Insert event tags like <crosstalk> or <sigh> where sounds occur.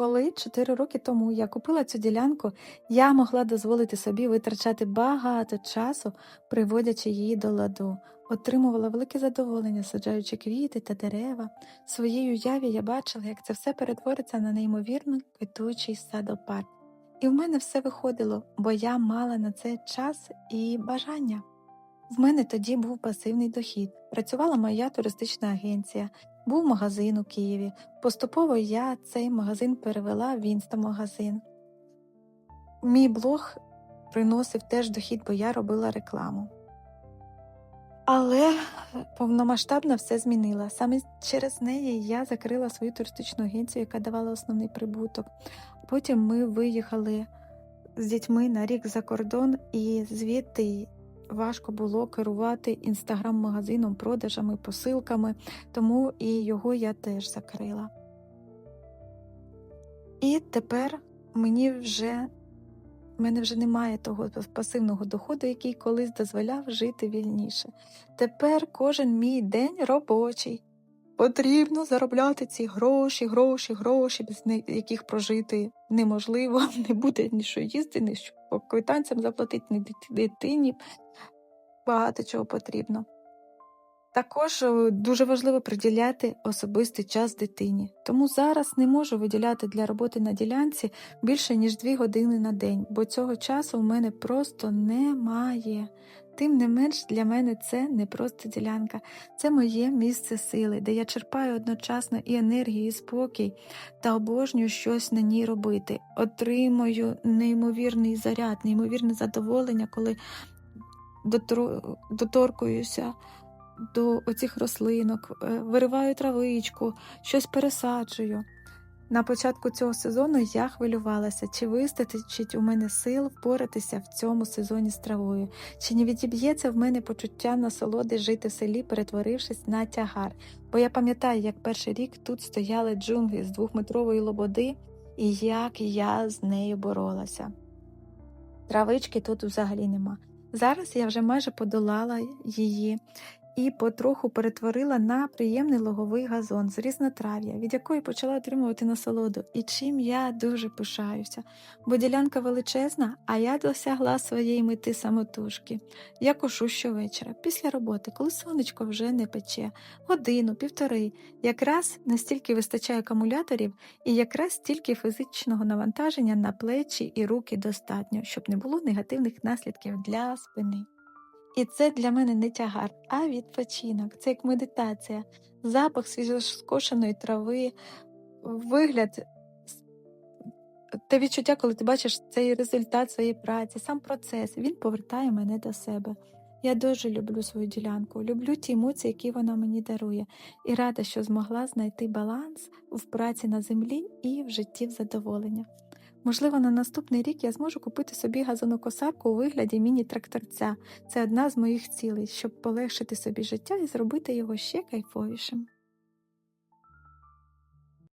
Коли 4 роки тому я купила цю ділянку, я могла дозволити собі витрачати багато часу, приводячи її до ладу. Отримувала велике задоволення, саджаючи квіти та дерева. В своїй уяві я бачила, як це все перетвориться на неймовірно квітучий садопарк. І в мене все виходило, бо я мала на це час і бажання. В мене тоді був пасивний дохід. Працювала моя туристична агенція, був магазин у Києві. Поступово я цей магазин перевела в інстамагазин. Мій блог приносив теж дохід, бо я робила рекламу. Але повномасштабно все змінила. Саме через неї я закрила свою туристичну агенцію, яка давала основний прибуток. Потім ми виїхали з дітьми на рік за кордон, і звідти важко було керувати інстаграм-магазином, продажами, посилками, тому і його я теж закрила. І тепер мені вже мене вже немає того пасивного доходу, який колись дозволяв жити вільніше. Тепер кожен мій день робочий. Потрібно заробляти ці гроші, гроші, гроші, без яких прожити неможливо, <laughs> не буде ні що їсти, ні що по квитанціям заплатити, ні дитині. Багато чого потрібно. Також е, дуже важливо приділяти особистий час дитині. Тому зараз не можу виділяти для роботи на ділянці більше ніж 2 години на день, бо цього часу в мене просто немає. Тим не менш, для мене це не просто ділянка, це моє місце сили, де я черпаю одночасно і енергію, і спокій та обожнюю щось на ній робити. Отримую неймовірний заряд, неймовірне задоволення, коли доторкуюся до оцих рослинок, е, вириваю травичку, щось пересаджую. На початку цього сезону я хвилювалася, чи вистачить у мене сил впоратися в цьому сезоні з травою, чи не відіб'ється в мене почуття насолоди жити в селі, перетворившись на тягар. Бо я пам'ятаю, як перший рік тут стояли джунглі з двохметрової лободи, і як я з нею боролася. Травички тут взагалі нема. Зараз я вже майже подолала її і потроху перетворила на приємний логовий газон з різнотрав'я, від якої почала отримувати насолоду, і чим я дуже пишаюся, бо ділянка величезна, а я досягла своєї мети самотужки. Я кошу щовечора, після роботи, коли сонечко вже не пече, годину, півтори. Якраз настільки вистачає акумуляторів, і якраз стільки фізичного навантаження на плечі і руки достатньо, щоб не було негативних наслідків для спини. І це для мене не тягар, а відпочинок. Це як медитація, запах свіжоскошеної трави, вигляд те відчуття, коли ти бачиш цей результат своєї праці, сам процес, він повертає мене до себе. Я дуже люблю свою ділянку, люблю ті емоції, які вона мені дарує, і рада, що змогла знайти баланс в праці на землі і в житті в задоволення. Можливо, на наступний рік я зможу купити собі газонокосарку у вигляді міні-тракторця. Це одна з моїх цілей, щоб полегшити собі життя і зробити його ще кайфовішим.